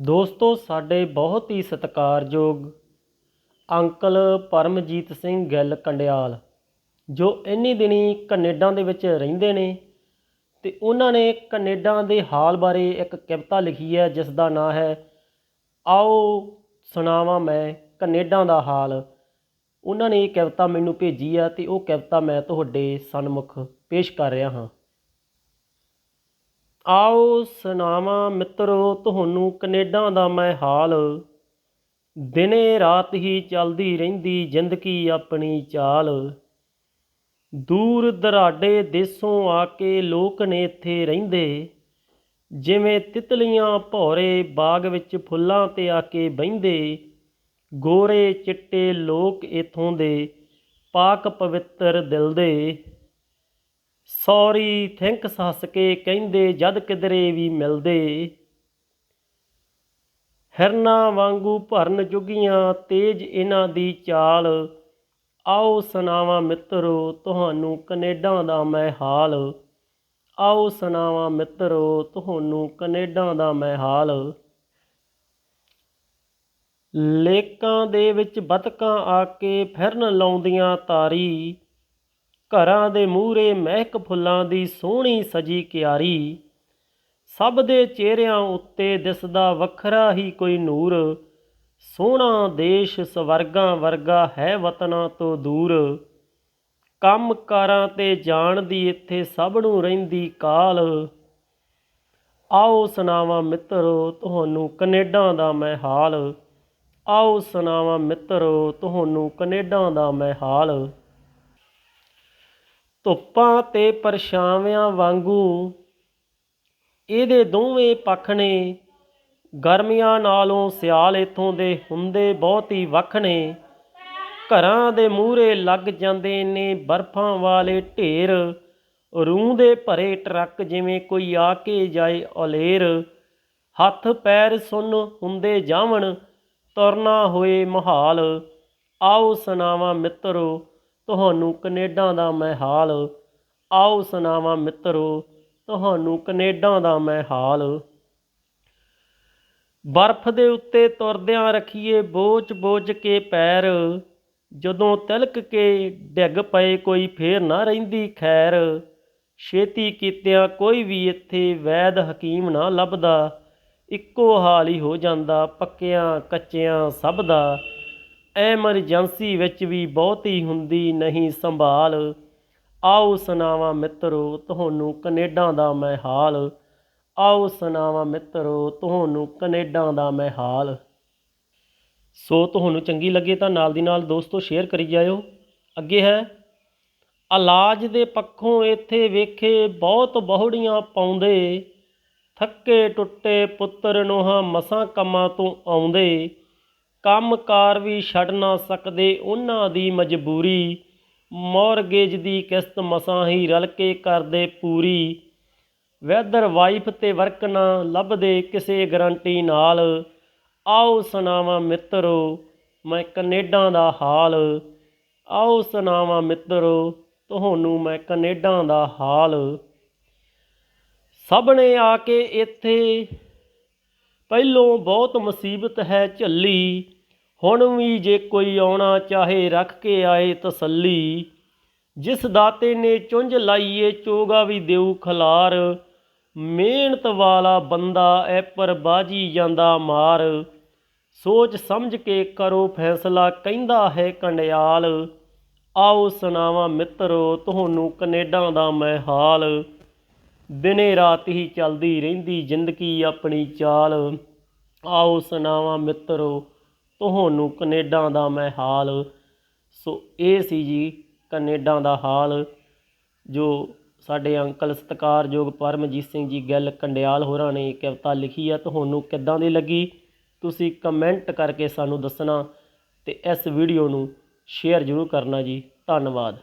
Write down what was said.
ਦੋਸਤੋ, ਸਾਡੇ ਬਹੁਤ ਹੀ ਸਤਿਕਾਰਯੋਗ ਅੰਕਲ ਪਰਮਜੀਤ ਸਿੰਘ ਗਿੱਲ ਕੰਡਿਆਲ, ਜੋ ਇੰਨੀ ਦਿਨੀ ਕੈਨੇਡਾ ਦੇ ਵਿੱਚ ਰਹਿੰਦੇ ਨੇ ਤੇ ਉਹਨਾਂ ਨੇ ਕੈਨੇਡਾ ਦੇ ਹਾਲ ਬਾਰੇ ਇੱਕ ਕਵਿਤਾ ਲਿਖੀ ਹੈ ਜਿਸ ਦਾ ਨਾਂ ਹੈ, ਆਓ ਸੁਣਾਵਾਂ ਮੈਂ ਕੈਨੇਡਾ ਦਾ ਹਾਲ। ਉਹਨਾਂ ਨੇ ਇਹ ਕਵਿਤਾ ਮੈਨੂੰ ਭੇਜੀ ਆ ਤੇ ਉਹ ਕਵਿਤਾ ਮੈਂ ਤੁਹਾਡੇ ਸਨਮੁਖ ਪੇਸ਼ ਕਰ ਰਿਹਾ ਹਾਂ। ਆਓ ਸੁਣਾਵਾਂ ਮਿੱਤਰੋ, ਤੁਹਾਨੂੰ ਕੈਨੇਡਾ ਦਾ ਮੈਂ ਹਾਲ। ਦਿਨੇ ਰਾਤ ਹੀ ਚੱਲਦੀ ਰਹਿੰਦੀ ਜ਼ਿੰਦਗੀ ਆਪਣੀ ਚਾਲ। ਦੂਰ ਦਰਾਡੇ ਦੇਸੋਂ ਆ ਕੇ ਲੋਕ ਨੇ ਇੱਥੇ ਰਹਿੰਦੇ। ਜਿਵੇਂ ਤਿਤਲੀਆਂ ਭੌਰੇ ਬਾਗ ਵਿੱਚ ਫੁੱਲਾਂ ਤੇ ਆ ਕੇ ਬਹਿੰਦੇ। ਗੋਰੇ ਚਿੱਟੇ ਲੋਕ ਇਥੋਂ ਦੇ ਪਾਕ ਪਵਿੱਤਰ ਦਿਲ ਦੇ। ਸੌਰੀ ਥੈਂਕਸ ਹੱਸ ਕੇ ਕਹਿੰਦੇ ਜਦ ਕਿਧਰੇ ਵੀ ਮਿਲਦੇ। ਹਿਰਨਾ ਵਾਂਗੂ ਭਰਨ ਜੁਗੀਆਂ ਤੇਜ ਇਹਨਾਂ ਦੀ ਚਾਲ। ਆਓ ਸੁਣਾਵਾਂ ਮਿੱਤਰੋ ਤੁਹਾਨੂੰ ਕੈਨੇਡਾ ਦਾ ਮੈਂ ਹਾਲ। ਆਓ ਸੁਣਾਵਾਂ ਮਿੱਤਰੋ ਤੁਹਾਨੂੰ ਕੈਨੇਡਾ ਦਾ ਮੈਂ ਹਾਲ। ਲੇਕਾਂ ਦੇ ਵਿੱਚ ਬਤਕਾਂ ਆ ਕੇ ਫਿਰਨ ਲਾਉਂਦੀਆਂ ਤਾਰੀ। ਘਰਾਂ ਦੇ ਮੂਹਰੇ ਮਹਿਕ ਫੁੱਲਾਂ ਦੀ ਸੋਹਣੀ ਸਜੀ ਕਿਆਰੀ। ਸਭ ਦੇ ਚਿਹਰਿਆਂ ਉੱਤੇ ਦਿਸਦਾ ਵੱਖਰਾ ਹੀ ਕੋਈ ਨੂਰ। ਸੋਹਣਾ ਦੇਸ਼ ਸਵਰਗਾਂ ਵਰਗਾ ਹੈ ਵਤਨਾਂ ਤੋਂ ਦੂਰ। ਕੰਮ ਕਾਰਾਂ ਤੇ ਜਾਣ ਦੀ ਇੱਥੇ ਸਭ ਨੂੰ ਰਹਿੰਦੀ ਕਾਲ। ਆਓ ਸੁਣਾਵਾਂ ਮਿੱਤਰੋ, ਤੁਹਾਨੂੰ ਕੈਨੇਡਾ ਦਾ ਮੈਂ ਹਾਲ। ਆਓ ਸੁਣਾਵਾਂ ਮਿੱਤਰੋ, ਤੁਹਾਨੂੰ ਕੈਨੇਡਾ ਦਾ ਮੈਂ ਹਾਲ। ਧੁੱਪਾਂ ਤੇ ਪਰਛਾਵਿਆਂ ਵਾਂਗੂ ਇਹਦੇ ਦੋਵੇਂ ਪੱਖ ਨੇ। ਗਰਮੀਆਂ ਨਾਲੋਂ ਸਿਆਲ ਇਥੋਂ ਦੇ ਹੁੰਦੇ ਬਹੁਤ ਹੀ ਵੱਖ ਨੇ। ਘਰਾਂ ਦੇ ਮੂਹਰੇ ਲੱਗ ਜਾਂਦੇ ਨੇ ਬਰਫਾਂ ਵਾਲੇ ਢੇਰ। ਰੂਹ ਦੇ ਭਰੇ ਟਰੱਕ ਜਿਵੇਂ ਕੋਈ ਆ ਕੇ ਜਾਏ ਔਲੇਰ। ਹੱਥ ਪੈਰ ਸੁੰਨ ਹੁੰਦੇ ਜਾਵਣ, ਤੁਰਨਾ ਹੋਏ ਮਹਾਲ। ਆਓ ਸੁਣਾਵਾਂ ਮਿੱਤਰੋ ਤੁਹਾਨੂੰ ਕੈਨੇਡਾ ਦਾ ਮੈਂ ਹਾਲ। ਆਓ ਸੁਣਾਵਾਂ ਮਿੱਤਰੋ, ਤੁਹਾਨੂੰ ਕੈਨੇਡਾ ਦਾ ਮੈਂ ਹਾਲ। ਬਰਫ਼ ਦੇ ਉੱਤੇ ਤੁਰਦਿਆਂ ਰੱਖੀਏ ਬੋਝ ਬੋਝ ਕੇ ਪੈਰ। ਜਦੋਂ ਤਿਲਕ ਕੇ ਡਿੱਗ ਪਏ ਕੋਈ ਫੇਰ ਨਾ ਰਹਿੰਦੀ ਖੈਰ। ਛੇਤੀ ਕੀਤਿਆਂ ਕੋਈ ਵੀ ਇੱਥੇ ਵੈਦ ਹਕੀਮ ਨਾ ਲੱਭਦਾ। ਇੱਕੋ ਹਾਲ ਹੀ ਹੋ ਜਾਂਦਾ, ਪੱਕਿਆਂ ਕੱਚਿਆਂ ਸਭ ਦਾ। ਐਮਰਜੈਂਸੀ ਵਿੱਚ ਵੀ ਬਹੁਤੀ ਹੁੰਦੀ ਨਹੀਂ ਸੰਭਾਲ। ਆਓ ਸੁਣਾਵਾਂ ਮਿੱਤਰੋ, ਤੁਹਾਨੂੰ ਕੈਨੇਡਾ ਦਾ ਮੈਂ ਹਾਲ ਆਓ ਸੁਣਾਵਾਂ ਮਿੱਤਰੋ, ਤੁਹਾਨੂੰ ਕੈਨੇਡਾ ਦਾ ਮੈਂ ਹਾਲ ਸੋ ਤੁਹਾਨੂੰ ਚੰਗੀ ਲੱਗੇ ਤਾਂ ਨਾਲ ਦੀ ਨਾਲ ਦੋਸਤੋ ਸ਼ੇਅਰ ਕਰੀ ਜਾਇਓ। ਅੱਗੇ ਹੈ ਇਲਾਜ ਦੇ ਪੱਖੋਂ ਇੱਥੇ ਵੇਖੇ ਬਹੁਤ ਬਹੁੜੀਆਂ ਪਾਉਂਦੇ। ਥੱਕੇ ਟੁੱਟੇ ਪੁੱਤਰ ਨੋਹਾਂ ਮਸਾਂ ਕੰਮਾਂ ਤੋਂ ਆਉਂਦੇ। ਕੰਮਕਾਰ ਵੀ ਛੱਡ ਨਾ ਸਕਦੇ ਉਹਨਾਂ ਦੀ ਮਜਬੂਰੀ। ਮੌਰਗੇਜ ਦੀ ਕਿਸ਼ਤ ਮਸਾਂ ਹੀ ਰਲ ਕੇ ਕਰਦੇ ਪੂਰੀ। ਵੈਦਰ ਵਾਈਫ ਤੇ ਵਰਕ ਨਾ ਲੱਭਦੇ ਕਿਸੇ ਗਰੰਟੀ ਨਾਲ। ਆਓ ਸੁਣਾਵਾਂ ਮਿੱਤਰੋ, ਮੈਂ ਕੈਨੇਡਾ ਦਾ ਹਾਲ। ਆਓ ਸੁਣਾਵਾਂ ਮਿੱਤਰੋ, ਤੁਹਾਨੂੰ ਮੈਂ ਕੈਨੇਡਾ ਦਾ ਹਾਲ। ਸਭ ਨੇ ਆ ਕੇ ਇੱਥੇ ਪਹਿਲੋਂ ਬਹੁਤ ਮੁਸੀਬਤ ਹੈ ਝੱਲੀ, ਹੁਣ ਵੀ ਜੇ ਕੋਈ ਆਉਣਾ ਚਾਹੇ ਰੱਖ ਕੇ ਆਏ ਤਸੱਲੀ। ਜਿਸ ਦਾਤੇ ਨੇ ਚੁੰਝ ਲਾਈਏ ਚੋਗਾ ਵੀ ਦੇਊ ਖਲਾਰ, ਮਿਹਨਤ ਵਾਲਾ ਬੰਦਾ ਐ ਪਰ ਬਾਜੀ ਜਾਂਦਾ ਮਾਰ। ਸੋਚ ਸਮਝ ਕੇ ਕਰੋ ਫੈਸਲਾ ਕਹਿੰਦਾ ਹੈ ਕੰਡਿਆਲ, ਆਓ ਸੁਣਾਵਾਂ ਮਿੱਤਰੋ, ਤੁਹਾਨੂੰ ਕੈਨੇਡਾ ਦਾ ਮੈਂ ਹਾਲ। ਦਿਨੇ ਰਾਤ ਹੀ ਚੱਲਦੀ ਰਹਿੰਦੀ ਜ਼ਿੰਦਗੀ ਆਪਣੀ ਚਾਲ। ਆਓ ਸੁਣਾਵਾਂ ਮਿੱਤਰੋ, ਤੁਹਾਨੂੰ ਕੈਨੇਡਾ ਦਾ ਮੈਂ ਹਾਲ। ਸੋ ਇਹ ਸੀ ਜੀ ਕੈਨੇਡਾ ਦਾ ਹਾਲ, ਜੋ ਸਾਡੇ ਅੰਕਲ ਸਤਿਕਾਰਯੋਗ ਪਰਮਜੀਤ ਸਿੰਘ ਜੀ ਗਿੱਲ ਕੰਡਿਆਲ ਹੋਰਾਂ ਨੇ ਕਵਿਤਾ ਲਿਖੀ ਆ। ਤੁਹਾਨੂੰ ਕਿੱਦਾਂ ਦੀ ਲੱਗੀ? ਤੁਸੀਂ ਕਮੈਂਟ ਕਰਕੇ ਸਾਨੂੰ ਦੱਸਣਾ ਤੇ ਇਸ ਵੀਡੀਓ ਨੂੰ ਸ਼ੇਅਰ ਜ਼ਰੂਰ ਕਰਨਾ ਜੀ। ਧੰਨਵਾਦ।